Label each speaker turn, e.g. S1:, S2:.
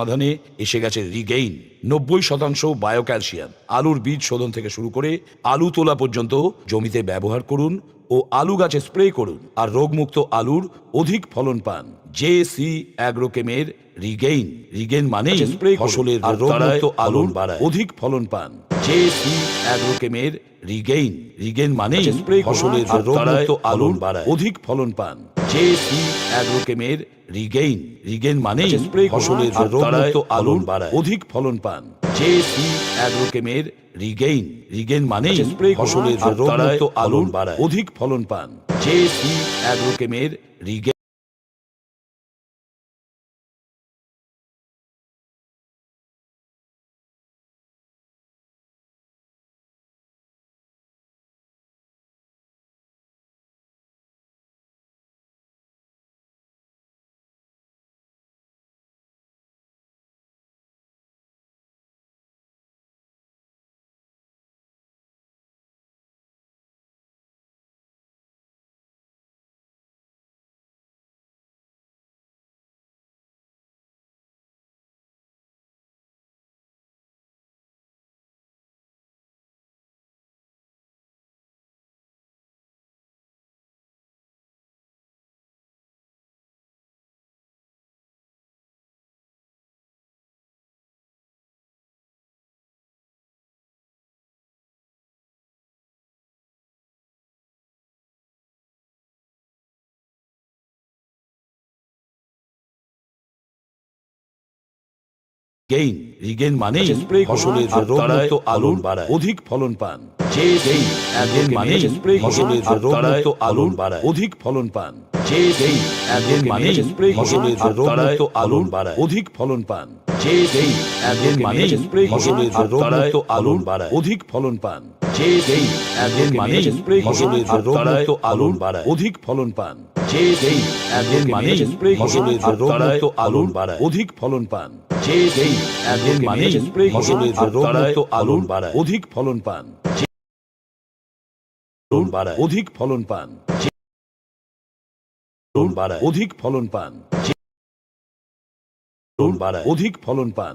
S1: সমাধানে এসে গেছে রিগেইন নব্বই শতাংশ বায়োক্যালসিয়াম আলুর বীজ শোধন থেকে শুরু করে আলু তোলা পর্যন্ত জমিতে ব্যবহার করুন ও আলু গাছে স্প্রে করুন আর রোগমুক্ত আলুর অধিক ফলন পান। জে সি অ্যাগ্রোকেমের রিগেইন রিগেইন মানে স্প্রে ফসলের আর রোগমুক্ত আলুর অধিক ফলন পান। জে সি অ্যাগ্রোকেমের রিগেইন রিগেইন মানে স্প্রে ফসলের আর রোগমুক্ত আলুর অধিক ফলন পান। জে সি অ্যাগ্রোকেমের রিগেইন। রিগেইন মানে স্প্রে ফসলের আর রোগমুক্ত আলুর অধিক ফলন পান। জেসি অ্যাগ্রোকেমের রিগেইন। রিগেইন মানে স্প্রে ফসলের আর রোগমুক্ত আলুর অধিক ফলন পান। জেসি অ্যাগ্রোকেমের রিগেইন গেইন মানে স্প্রে ফসলের রোগমুক্ত আলুর অধিক ফলন পান। যে গেইন অ্যাগেন মানে স্প্রে ফসলের রোগমুক্ত আলুর অধিক ফলন পান। যে গেইন অ্যাগেন মানে ফসলের রোগমুক্ত আলুর অধিক ফলন পান। যে গেইন অ্যাগেন মানে ফসলের রোগমুক্ত আলুর অধিক ফলন পান। যে অ্যাগেন মানে ফসলের রোগমুক্ত আলুর অধিক ফলন পান। যে অ্যাগেন মানে ফসলের রোগমুক্ত আলুর অধিক ফলন পান। যে যেই অ্যাগেন মানে ফসলের রোগমুক্ত আলুর অধিক ফলন পান। অধিক ফলন পান। অধিক ফলন পান। অধিক ফলন পান।